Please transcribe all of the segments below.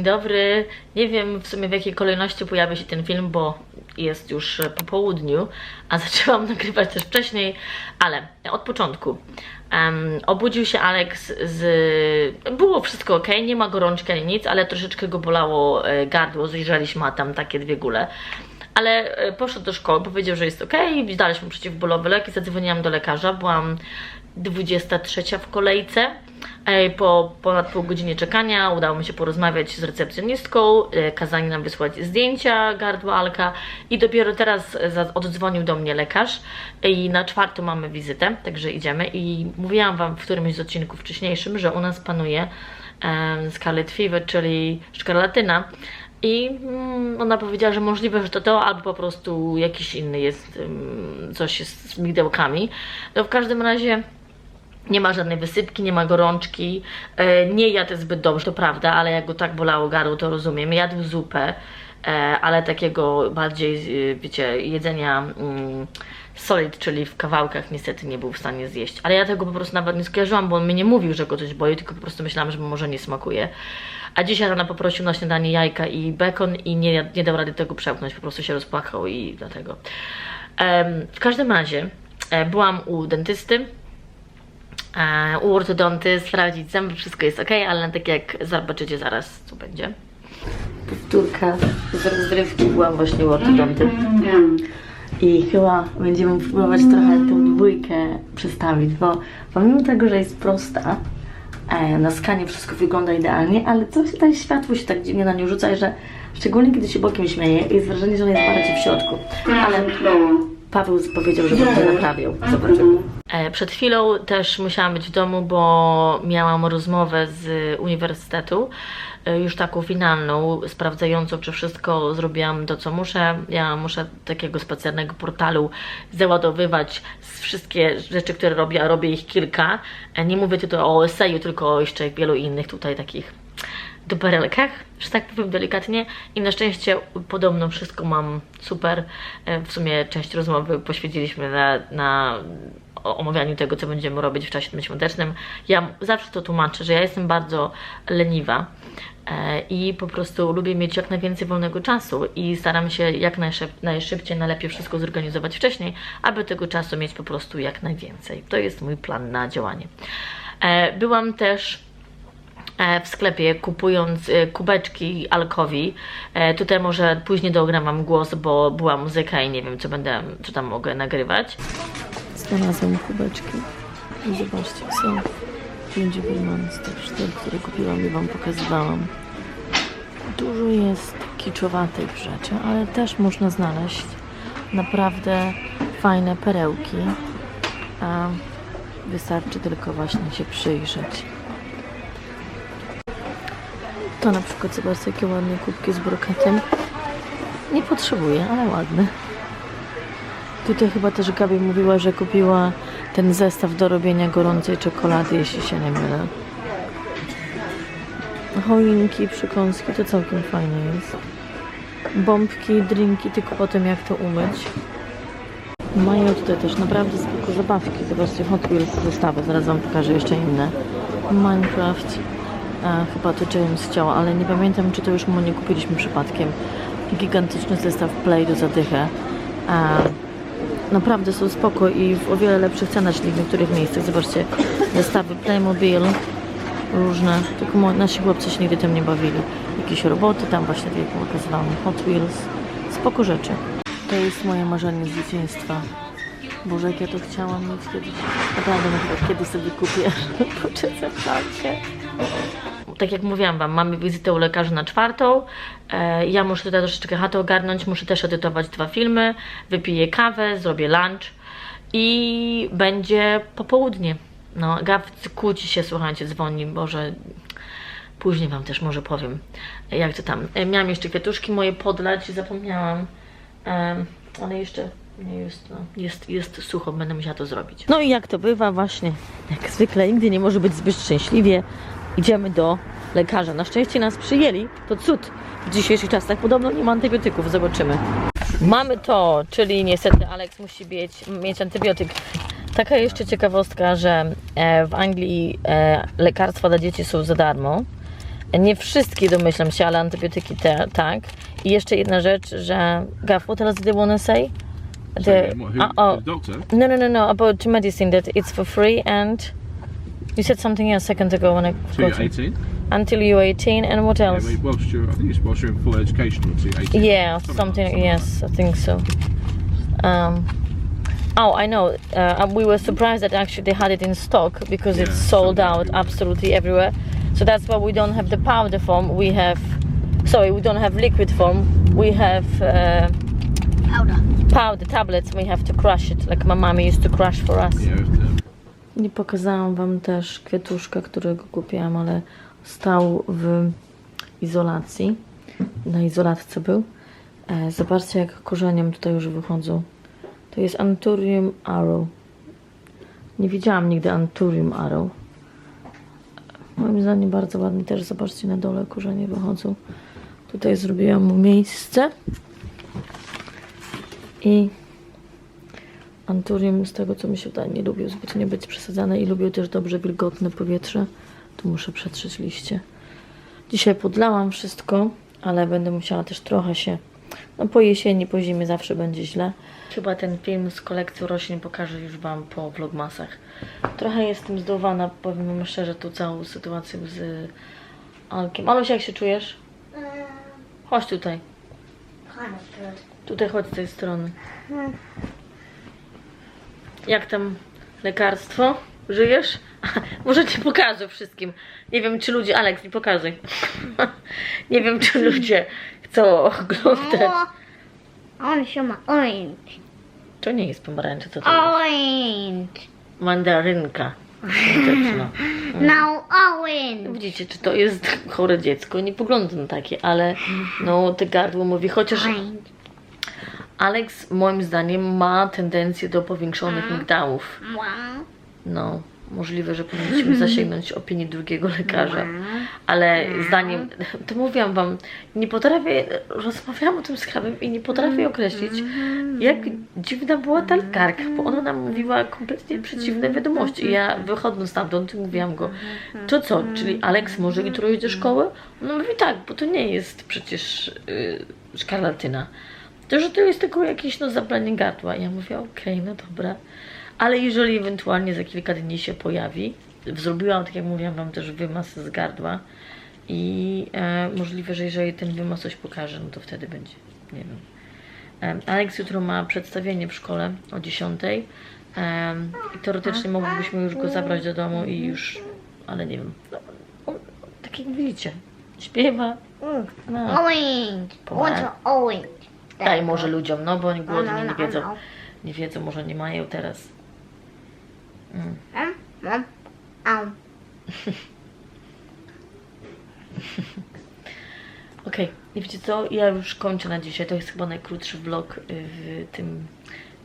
dzień dobry. Nie wiem w sumie w jakiej kolejności pojawia się ten film, bo jest już po południu, a zaczęłam nagrywać też wcześniej, ale od początku. Em, obudził się Alex z. Było wszystko ok, nie ma gorączki ani nic, ale troszeczkę go bolało e, gardło, zajrzeliśmy, a tam takie dwie góle. Ale e, poszedł do szkoły, powiedział, że jest ok, daliśmy przeciwbólowy lek i zadzwoniłam do lekarza. Byłam 23 w kolejce. E, Po ponad pół godzinie czekania udało mi się porozmawiać z recepcjonistką, e, kazali nam wysłać zdjęcia gardła Alka i dopiero teraz za- oddzwonił do mnie lekarz i na czwartą mamy wizytę, także idziemy i mówiłam Wam w którymś z odcinków wcześniejszym, że u nas panuje Scarlet Fever, czyli szkarlatyna i mm, ona powiedziała, że możliwe, że to to, albo po prostu jakiś inny jest, coś jest z migdałkami. No w każdym razie nie ma żadnej wysypki, nie ma gorączki, e, nie jadł zbyt dobrze, to prawda, ale jak go tak bolało gardło, to rozumiem. Jadł zupę, e, ale takiego bardziej, e, wiecie, jedzenia mm, solid, czyli w kawałkach niestety nie był w stanie zjeść. Ale ja tego po prostu nawet nie skojarzyłam, bo on mnie nie mówił, że go coś boi, tylko po prostu myślałam, że może nie smakuje. A dzisiaj rano poprosił na śniadanie jajka i bekon i nie, nie dał rady tego przełknąć, po prostu się rozpłakał i dlatego. W każdym razie byłam u dentysty, u ortodonty, sprawdzić zęby, wszystko jest ok, ale tak jak zobaczycie zaraz, co będzie. Powtórka z rozrywki byłam właśnie u ortodonty. I chyba będziemy próbować trochę tą dwójkę przestawić, bo pomimo tego, że jest prosta, e, na skanie wszystko wygląda idealnie, ale coś tam światło się tak dziwnie na nią rzuca, że szczególnie kiedy się bokiem śmieje, jest wrażenie, że on jest bardziej w środku. Ale Paweł powiedział, że będzie naprawiał. Zobaczymy. E, Przed chwilą też musiałam być w domu, bo miałam rozmowę z uniwersytetu, e, już taką finalną, sprawdzającą, czy wszystko zrobiłam to, co muszę. Ja muszę takiego specjalnego portalu załadowywać z wszystkie rzeczy, które robię, a robię ich kilka. E, Nie mówię tutaj o eseju, tylko o jeszcze wielu innych tutaj takich duperelkach, że tak powiem delikatnie i na szczęście podobno wszystko mam super. E, W sumie część rozmowy poświęciliśmy na, na omawianiu tego, co będziemy robić w czasie tym świątecznym. Ja zawsze to tłumaczę, że ja jestem bardzo leniwa e, i po prostu lubię mieć jak najwięcej wolnego czasu i staram się jak najszyb, najszybciej, najlepiej wszystko zorganizować wcześniej, aby tego czasu mieć po prostu jak najwięcej. To jest mój plan na działanie. E, Byłam też w sklepie kupując e, kubeczki alkowi. E, Tutaj może później dogram wam głos, bo była muzyka i nie wiem, co będę, co tam mogę nagrywać. Znalazłam kubeczki. I zobaczcie, są Gingerbread Monster, te, które kupiłam i wam pokazywałam. Dużo jest kiczowatych rzeczy, ale też można znaleźć naprawdę fajne perełki. A wystarczy tylko właśnie się przyjrzeć. To na przykład, zobaczcie, jakie ładne kubki z brokatem. Nie potrzebuję, ale ładne. Tutaj chyba też Gabi mówiła, że kupiła ten zestaw do robienia gorącej czekolady, jeśli się nie mylę. Choinki, przykąski, to całkiem fajnie jest. Bombki, drinki, tylko potem jak to umyć. Mają tutaj też naprawdę spoko zabawki. Zobaczcie, Hot Wheels zestawy, zaraz wam pokażę jeszcze inne. Minecraft. Chyba to James chciał, ale nie pamiętam, czy to już mu nie kupiliśmy przypadkiem. Gigantyczny zestaw Play do zadychę. E, naprawdę są spoko i w o wiele lepszych cenach niż w niektórych miejscach. Zobaczcie, zestawy Playmobil, różne, tylko nasi chłopcy się nigdy tym nie bawili. Jakieś roboty, tam właśnie tak jak pokazywałam, Hot Wheels, spoko rzeczy. To jest moje marzenie z dzieciństwa. Boże, jak ja to chciałam mieć kiedyś. Naprawdę, chyba kiedyś sobie kupię flaszkę. Tak jak mówiłam Wam, mamy wizytę u lekarza na czwartą. E, ja muszę tutaj troszeczkę chatę ogarnąć, muszę też edytować dwa filmy, wypiję kawę, zrobię lunch i będzie popołudnie. No, Gaw kłóci się, słuchajcie, dzwoni, Boże, później Wam też może powiem, jak to tam. E, miałam jeszcze kwiatuszki moje podlać, zapomniałam, Em, ale jeszcze nie jest, no, jest, jest sucho, będę musiała to zrobić. No i jak to bywa właśnie, jak zwykle, nigdy nie może być zbyt szczęśliwie. Idziemy do lekarza. Na szczęście nas przyjęli, to cud w dzisiejszych czasach. Podobno nie ma antybiotyków, zobaczymy. Mamy to, czyli niestety Alex musi mieć, mieć antybiotyk. Taka jeszcze ciekawostka, że e, w Anglii e, lekarstwa dla dzieci są za darmo. Nie wszystkie domyślam się, ale antybiotyki te, tak. I jeszcze jedna rzecz, że Gav, what else did they want to say? The, uh, oh, no, no, no, no, about medicine that it's for free and you said something else a second ago when I So you're 18? Until you're 18 and what Yeah, else? well, whilst you're, I think it's whilst you're in full education until you're 18. Yeah, Something something. like- something yes, I think so. Um, oh, I know. Uh, we were surprised that actually they had it in stock because Yeah, it's sold sold out everywhere. absolutely everywhere. So that's why we don't have the powder form. We have, sorry, we don't have liquid form. We have uh, Powder. powder tablets. We have to crush it, like my mommy used to crush for us. Yeah, we have to- Nie pokazałam wam też kwiatuszka, którego kupiłam, ale stał w izolacji. Na izolatce był. E, zobaczcie, jak korzeniem tutaj już wychodzą. To jest Anthurium arrow. Nie widziałam nigdy Anthurium arrow. Moim zdaniem bardzo ładnie też. Zobaczcie, na dole korzenie wychodzą. Tutaj zrobiłam mu miejsce. I Anturium, z tego co mi się wydaje, nie lubił zbytnio być przesadzane i lubił też dobrze wilgotne powietrze. Tu muszę przetrzeć liście. Dzisiaj podlałam wszystko, ale będę musiała też trochę się. No po jesieni, po zimie zawsze będzie źle. Chyba ten film z kolekcji roślin pokażę już Wam po vlogmasach. Trochę jestem zdołowana, powiem Wam szczerze, tą całą sytuacją z Alkiem. Alusia, jak się czujesz? Chodź tutaj. Tutaj chodź z tej strony. Jak tam lekarstwo? Żyjesz? Może ci pokażę wszystkim. Nie wiem, czy ludzie. Aleks, nie pokazuj. nie wiem, czy ludzie chcą oglądać. To show my orange. To nie jest pomarańcza, co to jest? Orange. Mandarynka. Dziewczyno. No orange. Widzicie, czy to jest chore dziecko? Nie pogląda na takie, ale no, te gardło mówi, chociaż Orange. Alex moim zdaniem ma tendencję do powiększonych migdałów. Wow. No, możliwe, że powinniśmy zasięgnąć opinii drugiego lekarza. Ale zdaniem, to mówiłam wam, nie potrafię, rozmawiałam o tym z Kawem i nie potrafię określić, jak dziwna była ta lekarka, bo ona nam mówiła kompletnie przeciwne wiadomości. I ja wychodząc stamtąd mówiłam go, to co, czyli Alex może jutro iść do szkoły? On mówi tak, bo to nie jest przecież yy, szkarlatyna. To, że to jest tylko jakieś no, zabranie gardła. Ja mówię, okej, no dobra. Ale jeżeli ewentualnie za kilka dni się pojawi, zrobiłam, tak jak mówiłam Wam, też wymaz z gardła i e, możliwe, że jeżeli ten wymaz coś pokaże, no to wtedy będzie, nie wiem. Em, Alex jutro ma przedstawienie w szkole o 10. Em, I teoretycznie moglibyśmy już go zabrać do domu i już, ale nie wiem. No, on, tak jak widzicie, śpiewa. No. Orange. Orange. Daj może ludziom, no bo oni No, głodni no, nie no, wiedzą. no. Nie wiedzą, może nie mają teraz. Um. Okej, i wiecie co? Ja już kończę na dzisiaj. To jest chyba najkrótszy vlog y, w tym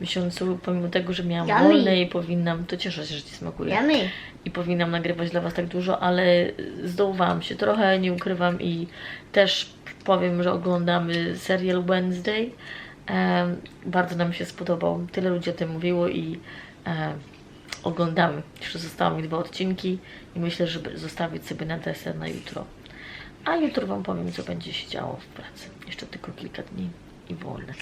miesiącu, pomimo tego, że miałam Yummy. wolne i powinnam, to cieszę się, że Ci smakuje. Yummy. I powinnam nagrywać dla Was tak dużo, ale zdołowałam się trochę, nie ukrywam i też powiem, że oglądamy serial Wednesday. Em, bardzo nam się spodobał, tyle ludzi o tym mówiło i e, oglądamy. Jeszcze zostały mi dwa odcinki i myślę, żeby zostawić sobie na deser na jutro. A jutro Wam powiem, co będzie się działo w pracy. Jeszcze tylko kilka dni i wolne.